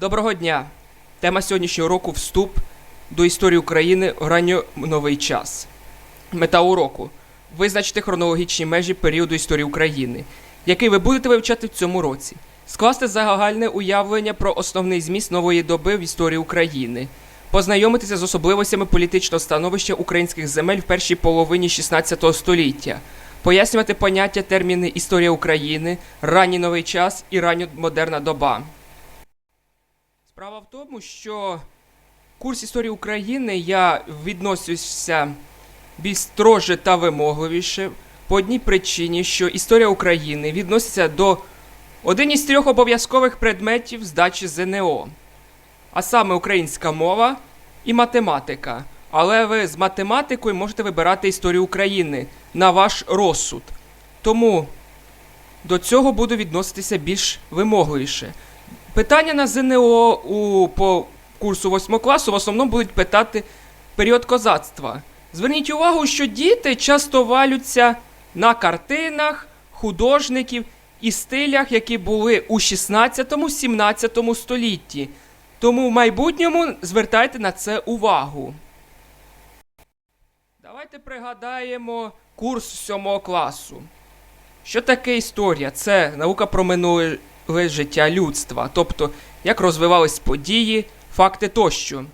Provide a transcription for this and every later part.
Доброго дня! Тема сьогоднішнього уроку вступ до історії України в ранньоновий час. Мета уроку визначити хронологічні межі періоду історії України, який ви будете вивчати в цьому році, скласти загальне уявлення про основний зміст нової доби в історії України, познайомитися з особливостями політичного становища українських земель в першій половині 16 століття, пояснювати поняття терміни історія України, ранній новий час і ранньомодерна доба. Справа в тому, що курс історії України я відносився більш строже та вимогливіше по одній причині, що історія України відноситься до один із трьох обов'язкових предметів здачі ЗНО, а саме українська мова і математика. Але ви з математикою можете вибирати історію України на ваш розсуд. Тому до цього буду відноситися більш вимогливіше. Питання на ЗНО у, по курсу 8 класу в основному будуть питати період козацтва. Зверніть увагу, що діти часто валються на картинах художників і стилях, які були у 16-17 столітті. Тому в майбутньому звертайте на це увагу. Давайте пригадаємо курс 7 класу. Що таке історія? Це наука про минуле життя людства, тобто як розвивались події, факти тощо.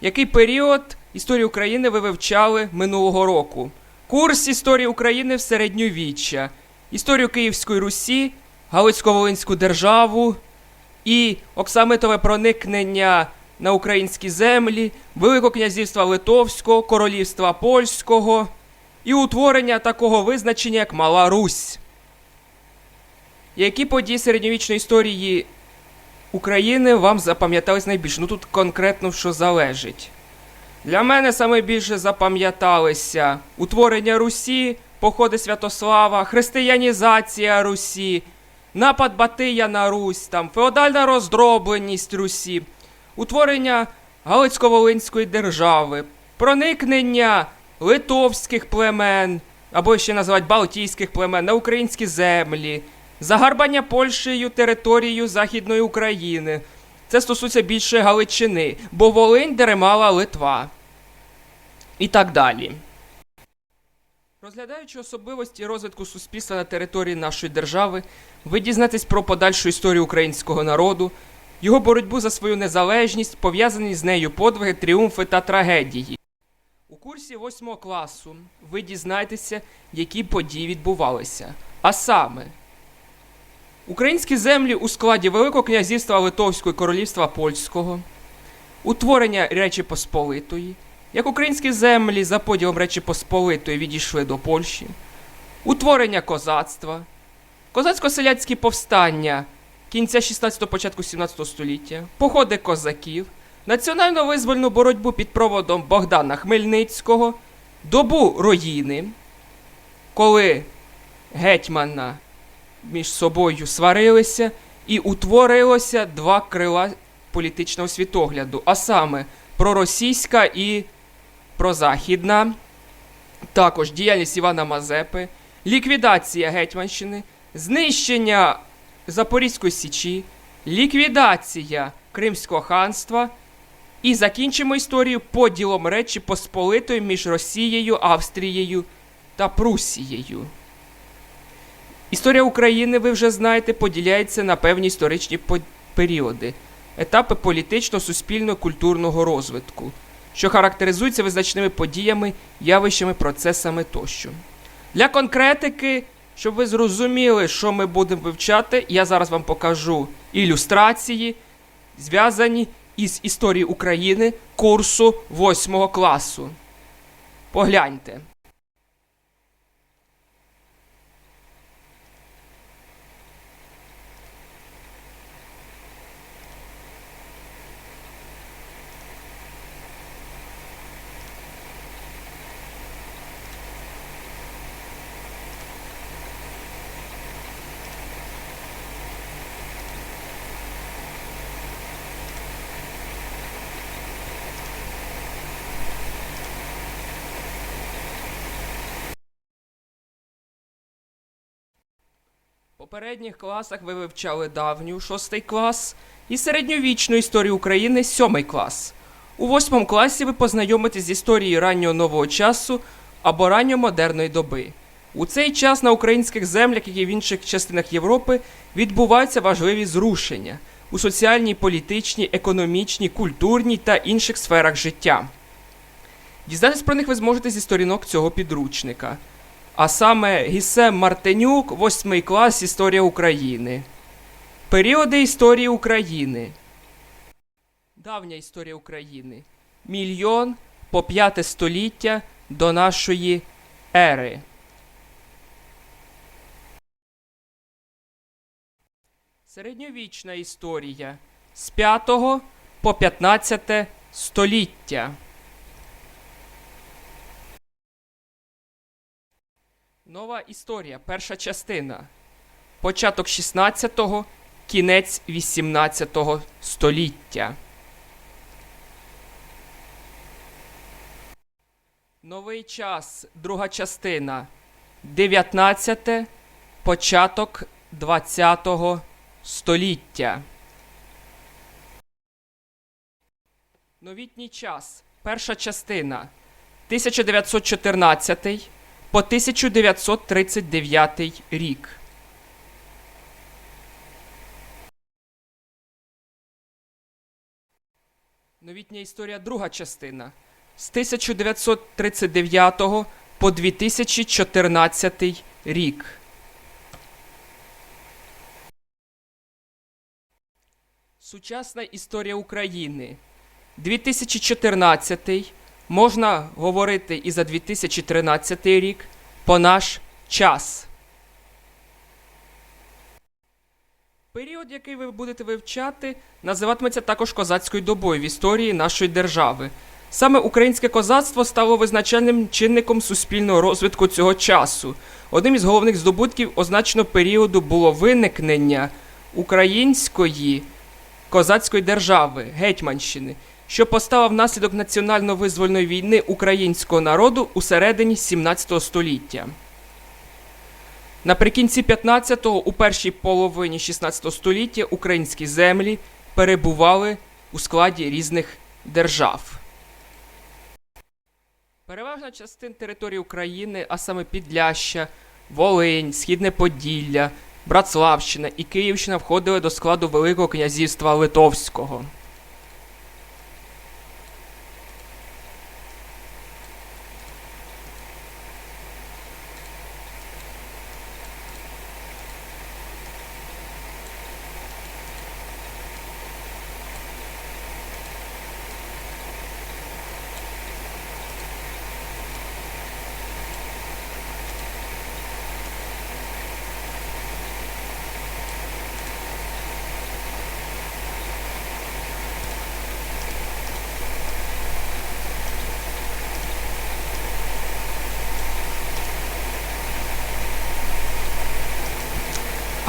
Який період історії України ви вивчали минулого року? Курс історії України в середньовіччя, історію Київської Русі, Галицько-Волинську державу і оксамитове проникнення на українські землі, Великого князівства Литовського, Королівства Польського і утворення такого визначення, як Мала Русь. Які події середньовічної історії України вам запам'ятались найбільше? Ну тут конкретно що залежить. Для мене саме більше запам'яталися утворення Русі, походи Святослава, християнізація Русі, напад Батия на Русь, там, феодальна роздробленість Русі, утворення Галицько-Волинської держави, проникнення литовських племен, або ще називають Балтійських племен на українські землі, загарбання Польщею територією Західної України. Це стосується більше Галичини, бо Волинь деремала Литва. І так далі. Розглядаючи особливості розвитку суспільства на території нашої держави, ви дізнаєтесь про подальшу історію українського народу, його боротьбу за свою незалежність, пов'язані з нею подвиги, тріумфи та трагедії. У курсі 8 класу ви дізнаєтеся, які події відбувалися. А саме, Українські землі у складі Великого князівства Литовського і Королівства Польського, утворення Речі Посполитої, як українські землі за поділом Речі Посполитої відійшли до Польщі, утворення козацтва, козацько-селяцькі повстання кінця 16-го, початку 17 століття, походи козаків, національно-визвольну боротьбу під проводом Богдана Хмельницького, добу руїни, коли гетьмана між собою сварилися і утворилося два крила політичного світогляду, а саме проросійська і прозахідна, також діяльність Івана Мазепи, ліквідація Гетьманщини, знищення Запорізької Січі, ліквідація Кримського ханства. І закінчимо історію поділом Речі Посполитої між Росією, Австрією та Прусією. Історія України, ви вже знаєте, поділяється на певні історичні періоди, етапи політично, суспільно, культурного розвитку, що характеризуються визначними подіями, явищами, процесами тощо. Для конкретики, щоб ви зрозуміли, що ми будемо вивчати, я зараз вам покажу ілюстрації, зв'язані із історією України курсу 8 класу. Погляньте. Попередніх класах ви вивчали давню шостий клас і середньовічну історію України 7 клас. У 8 класі ви познайомитесь з історією раннього нового часу або ранньомодерної доби. У цей час на українських землях, як і в інших частинах Європи, відбуваються важливі зрушення у соціальній, політичній, економічній, культурній та інших сферах життя. Дізнатись про них ви зможете зі сторінок цього підручника. А саме Гісем Мартинюк, 8 клас Історія України. Періоди історії України. Давня історія України. Мільйон по п'яте століття до нашої ери. Середньовічна історія з 5 по 15 століття. Нова історія. Перша частина. Початок 16-го, кінець 18 століття. Новий час. Друга частина. 19. Початок 20 століття. Новітній час. Перша частина. 1914 по 1939 рік. Новітня історія друга частина. З 1939 по 2014 рік. Сучасна історія України. 2014 можна говорити і за 2013 рік по наш час. Період, який ви будете вивчати, називатиметься також козацькою добою в історії нашої держави. Саме українське козацтво стало визначальним чинником суспільного розвитку цього часу. Одним із головних здобутків означеного періоду було виникнення української козацької держави Гетьманщини, що постала внаслідок національно-визвольної війни українського народу у середині 17 століття. Наприкінці 15-го, у першій половині 16 століття українські землі перебували у складі різних держав. Переважна частина території України, а саме Підляща, Волинь, Східне Поділля, Братславщина і Київщина входили до складу Великого князівства Литовського.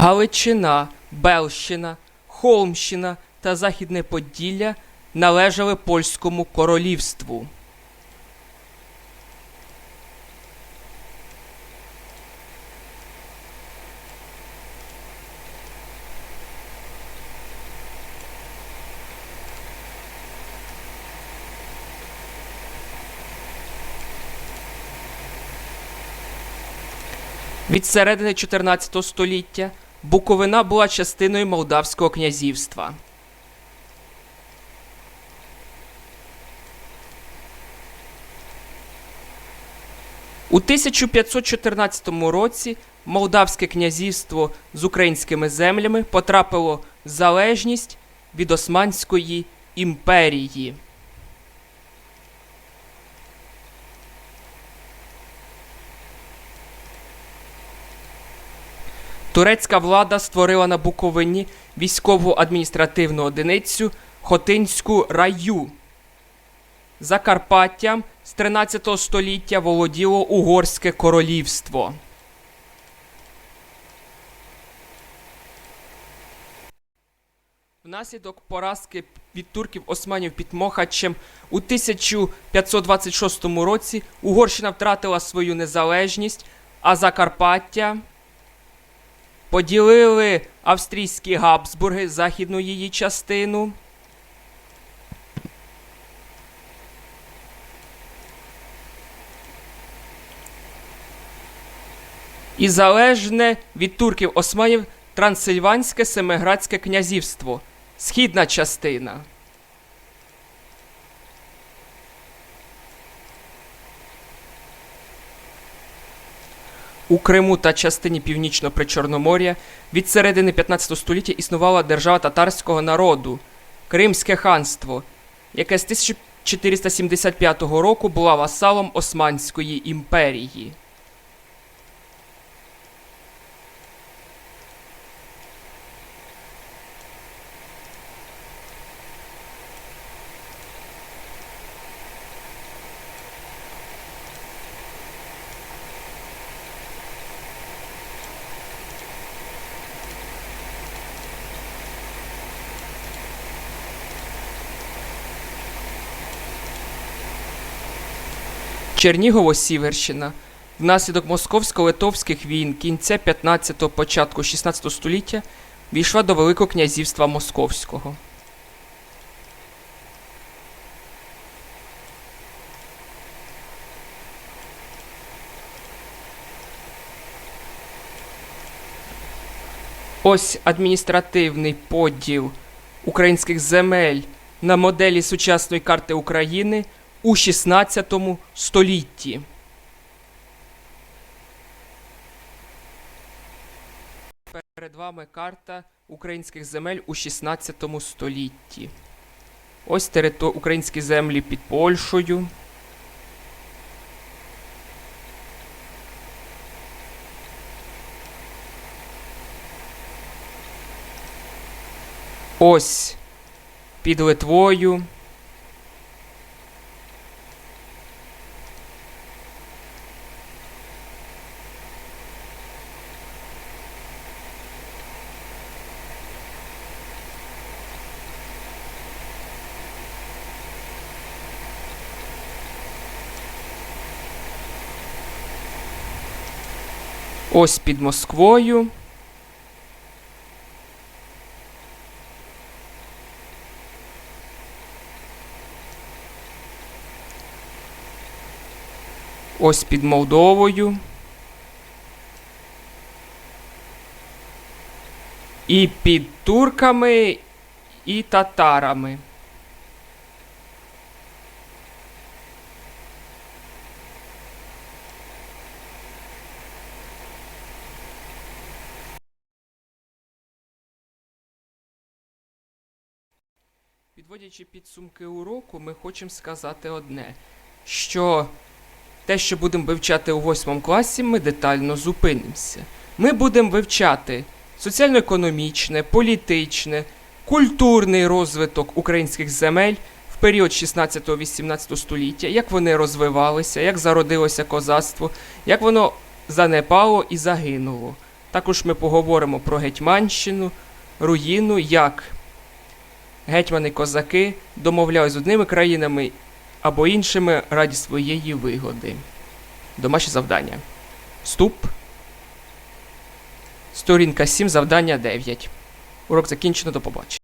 Галичина, Белщина, Холмщина та Західне Поділля належали польському королівству. Від середини 14 століття Буковина була частиною Молдавського князівства. У 1514 році Молдавське князівство з українськими землями потрапило в залежність від Османської імперії. Турецька влада створила на Буковині військову адміністративну одиницю Хотинську раю. Закарпаттям з 13 століття володіло Угорське королівство. Внаслідок поразки від турків османів під Мохачем у 1526 році Угорщина втратила свою незалежність, а Закарпаття Поділили австрійські Габсбурги західну її частину. І залежне від турків османів Трансильванське Семиградське князівство, східна частина. У Криму та частині північно-причорномор'я від середини 15 століття існувала держава татарського народу Кримське ханство, яке з 1475 року була васалом Османської імперії. Чернігово-Сіверщина внаслідок московсько-литовських війн кінця 15-го, початку 16 століття війшла до Великого князівства Московського. Ось адміністративний поділ українських земель на моделі сучасної карти України у 16 столітті. Перед вами карта українських земель у 16 столітті. Ось терито... українські землі під Польщею. Ось під Литвою. Ось під Москвою. Ось під Молдовою. І під турками і татарами. Підводячи підсумки уроку, ми хочемо сказати одне, що те, що будемо вивчати у восьмому класі, ми детально зупинимося. Ми будемо вивчати соціально-економічне, політичне, культурний розвиток українських земель в період 16-18 століття, як вони розвивалися, як зародилося козацтво, як воно занепало і загинуло. Також ми поговоримо про Гетьманщину, руїну, як гетьмани-козаки домовлялись з одними країнами або іншими раді своєї вигоди. Домашнє завдання. Вступ. Сторінка 7, завдання 9. Урок закінчено. До побачення.